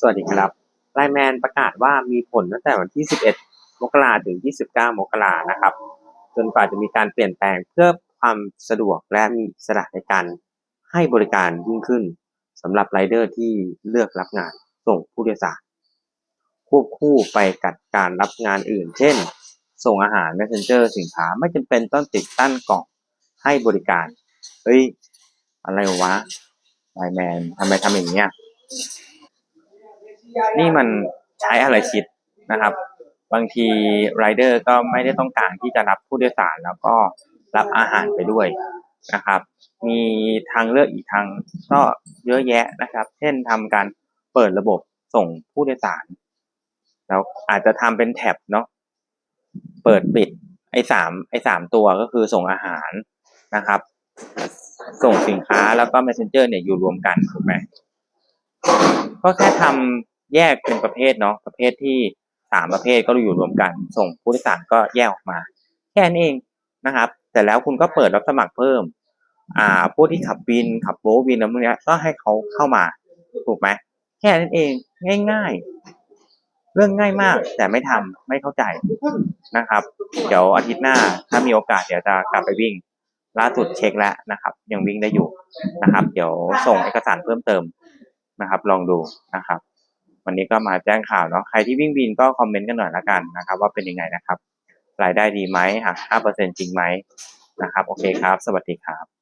สวัสดีครับไลแมนประกาศว่ามีผลตั้งแต่วันที่ 11 มกราถึง 29 มกรานะครับ จนกว่าจะมีการเปลี่ยนแปลงเพื่อความสะดวกและมีอิสระในการให้บริการยิ่งขึ้นสำหรับไรเดอร์ที่เลือกรับงานส่งผู้โดยสารควบคู่ไปกับการรับงานอื่น เช่น ส่งอาหาร messenger สินค้าไม่จำเป็นต้องติดตั้งกล่องให้บริการ เฮ้ย อะไรวะไลแมนทำไมทำอย่างเงี้ย นี่มันใช้อะไรคิดนะครับ บางทีไรเดอร์ก็ไม่ได้ต้องการที่จะรับผู้โดยสารแล้วก็รับอาหารไปด้วยนะครับ มีทางเลือกอีกทางก็เยอะแยะนะครับ เช่นทำการเปิดระบบส่งผู้โดยสารแล้วอาจจะทำเป็นแท็บเนาะเปิดปิดไอ้สามไอ้สามตัวก็คือส่งอาหารนะครับ ส่งสินค้าแล้วก็ messenger เนี่ยอยู่รวมกันถูกไหมก็แค่ทำ แยกเป็นประเภทเนาะประเภทที่สามประเภทก็อยู่รวมกัน ส่งผู้โดยสารก็แยกออกมา แค่นี้เองนะครับแต่แล้วคุณก็เปิดรับสมัครเพิ่ม อ่าพวกที่ขับวินขับโบทวินอะไรพวกเนี้ยก็ให้เขาเข้ามาถูกไหมแค่นั้นเองง่ายๆ เรื่องง่ายมาก แต่ไม่ทำไม่เข้าใจนะครับ เดี๋ยวอาทิตย์หน้าถ้ามีโอกาสเดี๋ยวจะกลับไปวิ่งล่าสุดเช็คแล้วนะครับ ยังวิ่งได้อยู่นะครับ เดี๋ยวส่งเอกสารเพิ่มเติมนะครับ ลองดูนะครับ วันนี้ก็มาแจ้งข่าวเนาะใครที่วิ่งบินก็คอมเมนต์กันหน่อยละกันนะครับ ว่าเป็นยังไงนะครับ รายได้ดีไหมหัก5%จริงไหมนะครับ โอเคครับ สวัสดีครับ